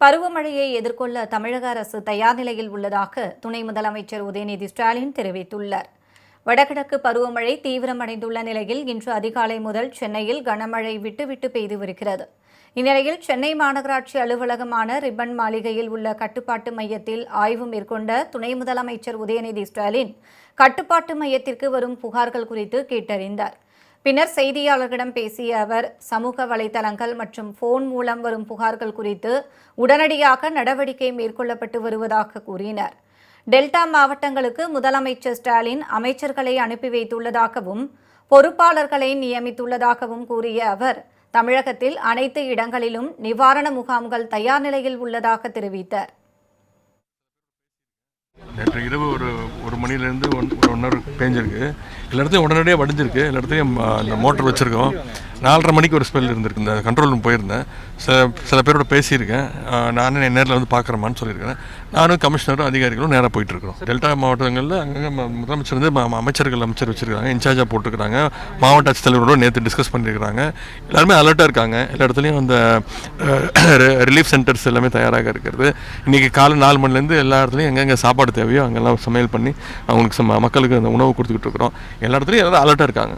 பருவமழையை எதிர்கொள்ள தமிழக அரசு தயார் நிலையில் உள்ளதாக துணை முதலமைச்சர் உதயநிதி ஸ்டாலின் தெரிவித்துள்ளார். வடகிழக்கு பருவமழை தீவிரமடைந்துள்ள நிலையில் இன்று அதிகாலை முதல் சென்னையில் கனமழை விட்டுவிட்டு பெய்து வருகிறது. இந்நிலையில் சென்னை மாநகராட்சி அலுவலகமான ரிப்பன் மாளிகையில் உள்ள கட்டுப்பாட்டு மையத்தில் ஆய்வு மேற்கொண்ட துணை முதலமைச்சர் உதயநிதி ஸ்டாலின் கட்டுப்பாட்டு மையத்திற்கு வரும் புகார்கள் குறித்து கேட்டறிந்தார். பின்னர் செய்தியாளர்களிடம் பேசிய அவர் சமூக வலைதளங்கள் மற்றும் போன் மூலம் வரும் புகார்கள் குறித்து உடனடியாக நடவடிக்கை மேற்கொள்ளப்பட்டு வருவதாக கூறினார். டெல்டா மாவட்டங்களுக்கு முதலமைச்சர் ஸ்டாலின் அமைச்சர்களை அனுப்பி வைத்துள்ளதாகவும் பொறுப்பாளர்களை நியமித்துள்ளதாகவும் கூறிய அவர் தமிழகத்தில் அனைத்து இடங்களிலும் நிவாரண முகாம்கள் தயார் நிலையில் உள்ளதாக தெரிவித்தார். நேற்று இரவு மணிலேருந்து ஒன் ஒன் ஹவர் பேஞ்சிருக்கு. எல்லா இடத்தையும் உடனடியாக வடிஞ்சிருக்கு. எல்லா இடத்தையும் அந்த மோட்டர் வச்சுருக்கோம். நாலரை மணிக்கு ஒரு ஸ்பெல் இருந்திருக்கு. இந்த கண்ட்ரோல் ரூம் போயிருந்தேன். சில சில பேரோட பேசியிருக்கேன். நானும் என் நேரில் வந்து பார்க்குறேமான்னு சொல்லியிருக்கேன். நானும் கமிஷனரும் அதிகாரிகளும் நேராக போயிட்டுருக்கோம் டெல்டா மாவட்டங்களில் அங்கங்கே முதலமைச்சர் வந்து அமைச்சர்கள் அமைச்சர் வச்சுருக்காங்க. இன்சார்ஜாக போட்டுருக்காங்க மாவட்ட ஆட்சித்தலைவரோட நேற்று டிஸ்கஸ் பண்ணியிருக்காங்க எல்லாருமே அலர்ட்டாக இருக்காங்க. எல்லா இடத்துலையும் அந்த ரிலீஃப் சென்டர்ஸ் எல்லாமே தயாராக இருக்கிறது. இன்றைக்கி காலை நாலு மணிலேருந்து எல்லா இடத்துலையும் எங்கெங்கே சாப்பாடு தேவையோ அங்கெல்லாம் சமையல் பண்ணி அவங்களுக்கு சம- மக்களுக்கு அந்த உணவு கொடுத்துக்கிட்டு இருக்கிறோம். எல்லா இடத்துலையும் எல்லாரும் அலர்ட்டாக இருக்காங்க.